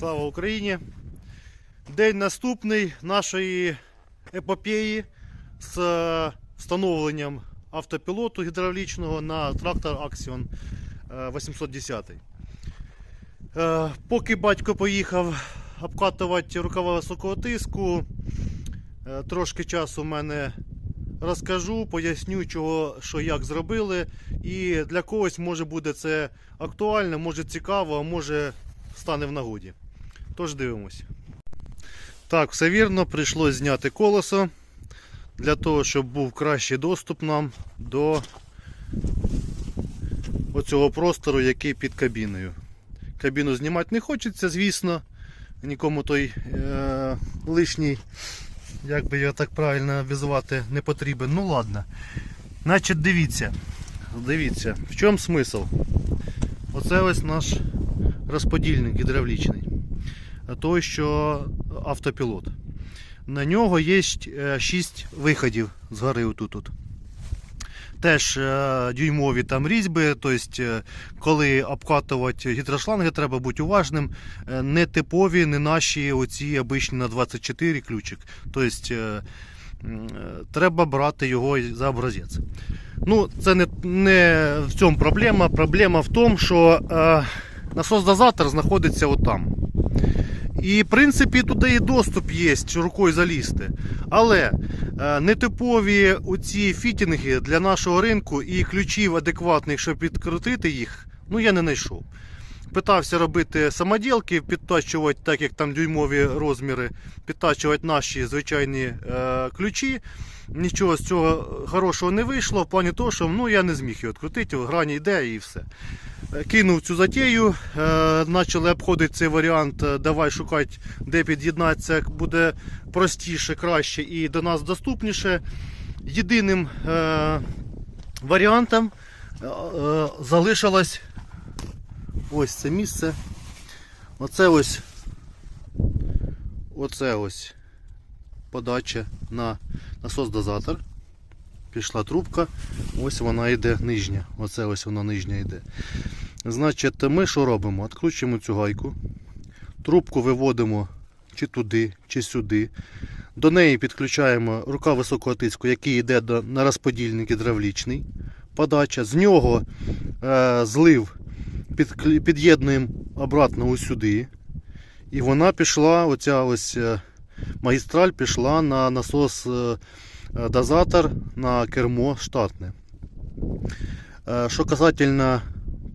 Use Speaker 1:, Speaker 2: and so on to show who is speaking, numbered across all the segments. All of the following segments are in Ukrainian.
Speaker 1: Слава Україні! День наступний нашої епопеї з е, встановленням автопілоту гідравлічного на трактор Axion е, 810. Е, Поки батько поїхав обкатувати рукава високого тиску, е, трошки часу в мене розкажу, поясню, чого, що як зробили. І для когось може буде це актуально, може цікаво, а може стане в нагоді. Тож дивимось. Так, все вірно, прийшлось зняти колесо для того, щоб був кращий доступ нам до оцього простору, який під кабіною. Кабіну знімати не хочеться, звісно. Нікому той е- лишній, як би його так правильно обізвати, не потрібен. Ну ладно. Значить, дивіться. Дивіться, в чому смисл? Оце ось наш розподільник гідравлічний. Той, що автопілот. На нього є 6 виходів згори отут. -от. Теж е, дюймові там різьби, тобто, коли обкатувати гідрошланги, треба бути уважним. Е, Не типові, не наші оці обичні на 24 ключик. Тобто, е, е, треба брати його за образець. Ну, це не, не в цьому проблема. Проблема в тому, що е, насос-дозатор знаходиться отам. І, в принципі, туди і доступ є, рукою залізти. Але е, нетипові оці фітінги для нашого ринку і ключів адекватних, щоб підкрутити їх, ну я не знайшов. Питався робити самоділки, підтачувати, так як там дюймові розміри, підтачувати наші звичайні е, ключі. Нічого з цього хорошого не вийшло, в плані того, що ну, я не зміг його відкрутити, грані йде і все. Кинув цю затею, е, почали обходити цей варіант, е, давай шукати, де під'єднатися, буде простіше, краще і до нас доступніше. Єдиним е, варіантом залишилось ось це місце. Оце ось оце ось подача на насос-дозатор. Пішла трубка, ось вона йде нижня. Оце ось вона нижня йде. Значить, ми що робимо? Відкручуємо цю гайку, трубку виводимо чи туди, чи сюди. До неї підключаємо рука високого тиску, який йде на розподільник гідравлічний. Подача. З нього е, злив під, під'єднуємо обратно ось сюди. І вона пішла, оця ось е, магістраль пішла на насос е, дозатор на кермо штатне. Е, Що касательно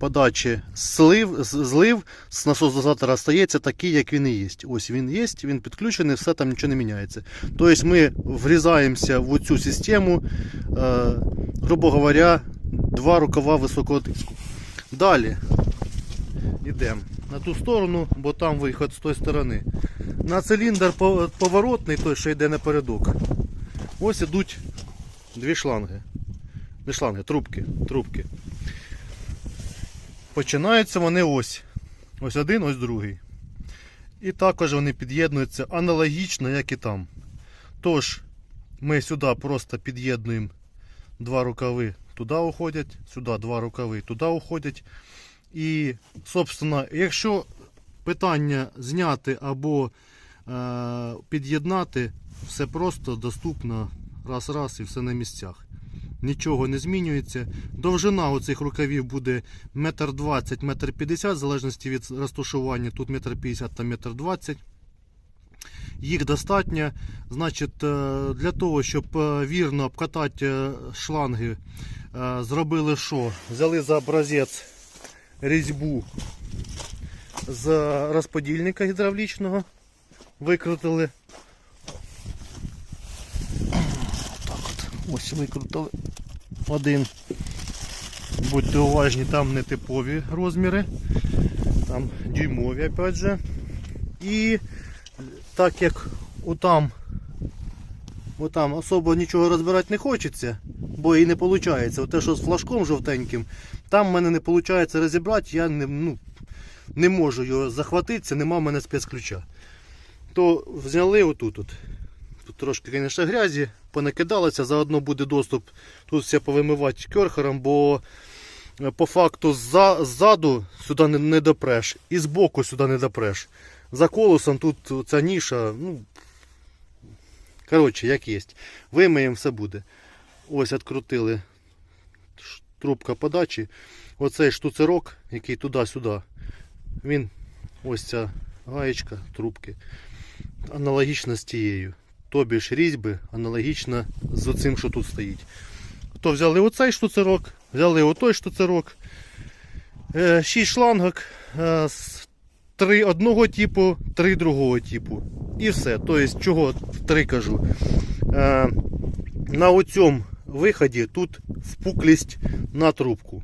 Speaker 1: подачі слив, злив з насос дозатора стається такий, як він і є. Ось він є, він підключений, все там нічого не міняється. Тобто ми врізаємося в цю систему, е, грубо говоря, два рукава високого тиску. Далі йдемо на ту сторону, бо там виход з тої сторони. На циліндр поворотний, той, що йде напередок. Ось ідуть дві шланги. Не шланги, трубки. трубки. Починаються вони ось. Ось один, ось другий. І також вони під'єднуються аналогічно, як і там. Тож, ми сюди просто під'єднуємо два рукави, туди уходять, сюди два рукави, туди уходять. І, собственно, якщо питання зняти або е, під'єднати, все просто доступно раз-раз і все на місцях. Нічого не змінюється. Довжина оцих рукавів буде 1,20 м, 1,50 м, в залежності від розташування. Тут 1,50 м та 1,20 м. Їх достатньо. Значить, е, для того, щоб е, вірно обкатати е, шланги, зробили що? Взяли за образець різьбу з розподільника гідравлічного, викрутили. Так от, ось викрутили один. Будьте уважні, там не типові розміри, там дюймові опять же. І так як отам, отам особо нічого розбирати не хочеться, бо і не виходить. Оте, що з флажком жовтеньким, там в мене не виходить розібрати, я не, ну, не можу його захватитися, нема в мене спецключа. То взяли отут. От. Тут трошки, звісно, грязі, понакидалося, заодно буде доступ тут все повимивати керхером, бо е, по факту ззаду сюди не, допреш і збоку сюди не допреш. за колесом тут ця ніша, ну, коротше, як є. Вимиємо, все буде. Ось відкрутили трубка подачі. Оцей штуцерок, який туди-сюди, він ось ця гаєчка трубки аналогічна з тією. Тобі ж різьби аналогічно з оцим, що тут стоїть. То взяли оцей штуцерок, взяли отой штуцерок. Е, Шість шлангок, е, з три одного типу, три другого типу. І все. Тобто, чого три кажу. Е, На оцьому виході тут впуклість на трубку.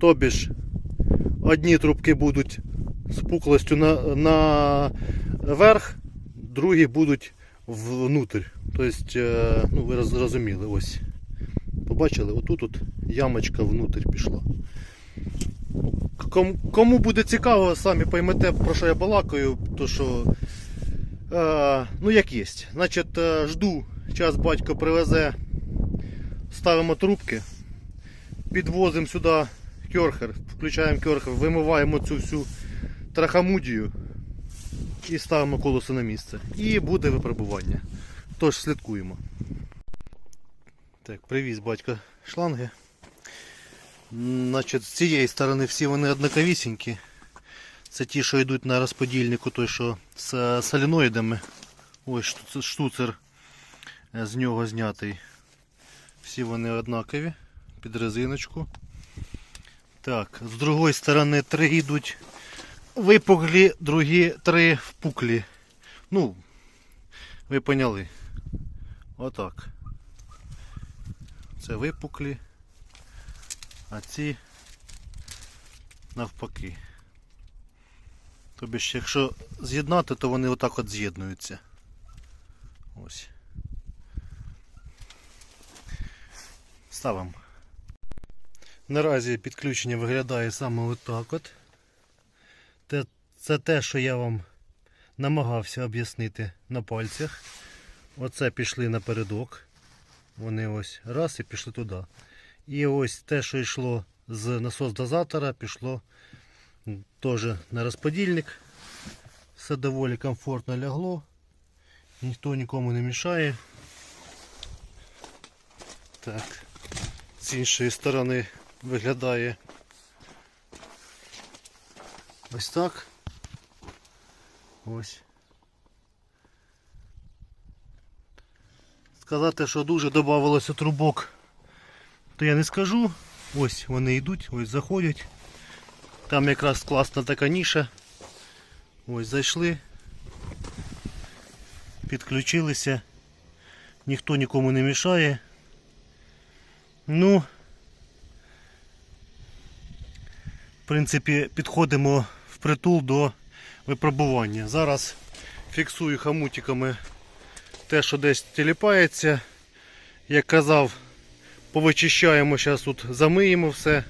Speaker 1: Тобі ж одні трубки будуть з пуклостю на, на другі будуть внутрь. Тобто, е, ну ви роз- зрозуміли, ось. Побачили, отут от ямочка внутрь пішла. Кому, кому буде цікаво, самі поймете, про що я балакаю, то що. Е, ну як є. Значить, е, жду, час батько привезе, ставимо трубки, підвозимо сюди керхер, включаємо керхер, вимиваємо цю всю трахамудію і ставимо колесо на місце. І буде випробування. Тож слідкуємо. Так, привіз батько шланги. Значить, з цієї сторони всі вони однаковісінькі. Це ті, що йдуть на розподільнику, той, що з е, соліноїдами. Ось штуцер, е, з нього знятий. Всі вони однакові під резиночку. Так, з другої сторони три йдуть випуклі, другі три впуклі. Ну, ви поняли. Отак. Це випуклі, а ці навпаки. Тобі ж, якщо з'єднати, то вони отак от з'єднуються. Ось. Ставимо. Наразі підключення виглядає саме отак от. Те- Це те, що я вам намагався об'яснити на пальцях. Оце пішли напередок. Вони ось раз і пішли туди. І ось те, що йшло з насос дозатора, пішло теж на розподільник. Все доволі комфортно лягло. Ніхто нікому не мішає. Так. З іншої сторони виглядає ось так. Ось. Сказати, що дуже додавалося трубок, то я не скажу. Ось вони йдуть, ось заходять. Там якраз класна така ніша. Ось зайшли, підключилися, ніхто нікому не мішає. Ну, в принципі, підходимо впритул до випробування. Зараз фіксую хамутиками те, що десь тіліпається. Як казав, повичищаємо, зараз тут замиємо все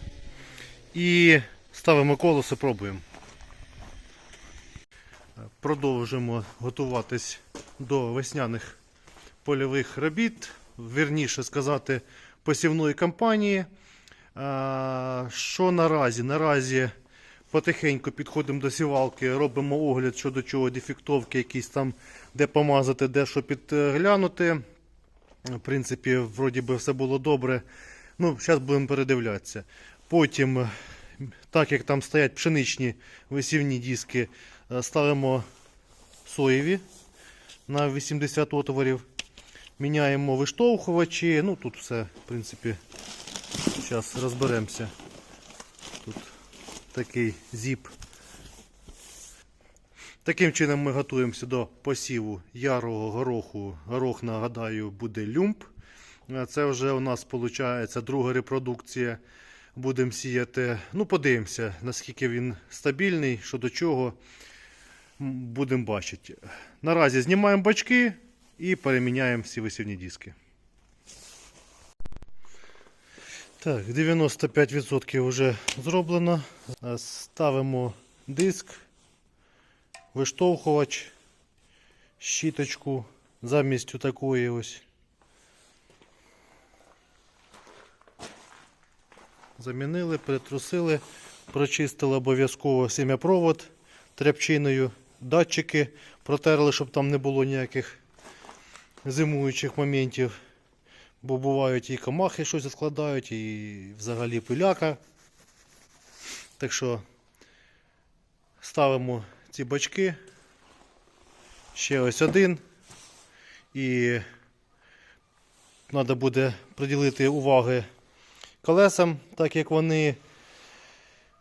Speaker 1: і ставимо колесо, пробуємо. Продовжимо готуватись до весняних польових робіт, вірніше сказати, посівної кампанії. Що наразі? Наразі потихеньку підходимо до сівалки, робимо огляд щодо чого, дефектовки, якісь там, де помазати, де що підглянути. В принципі, вроді би все було добре. Ну, зараз будемо передивлятися. Потім, так як там стоять пшеничні висівні диски, е, ставимо соєві на 80 отворів. Міняємо виштовхувачі. Ну, тут все, в принципі, зараз розберемося. Тут такий зіп. Таким чином ми готуємося до посіву ярого гороху. Горох, нагадаю, буде люмп. Це вже у нас виходить друга репродукція. Будемо сіяти. Ну, подивимося, наскільки він стабільний, що до чого. Будемо бачити. Наразі знімаємо бачки і переміняємо всі висівні диски. Так, 95% вже зроблено. Е, Ставимо диск, виштовхувач, щіточку замість такої ось. Замінили, перетрусили, прочистили обов'язково сім'япровод тряпчиною датчики протерли, щоб там не було ніяких зимуючих моментів. Бо бувають і комахи щось складають, і взагалі пиляка. Так що ставимо ці бачки. Ще ось один. І треба буде приділити уваги колесам, так як вони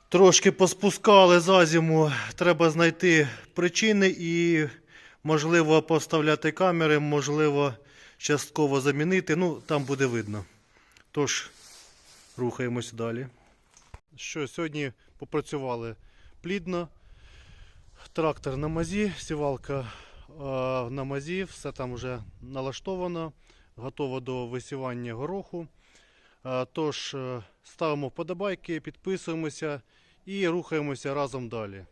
Speaker 1: трошки поспускали за зиму. Треба знайти причини і, можливо, поставляти камери, можливо, частково замінити. Ну, там буде видно. Тож, рухаємось далі. Що, сьогодні попрацювали плідно. Трактор на мазі, сівалка е, на мазі, все там вже налаштовано, готово до висівання гороху. Е, Тож, ставимо вподобайки, підписуємося і рухаємося разом далі.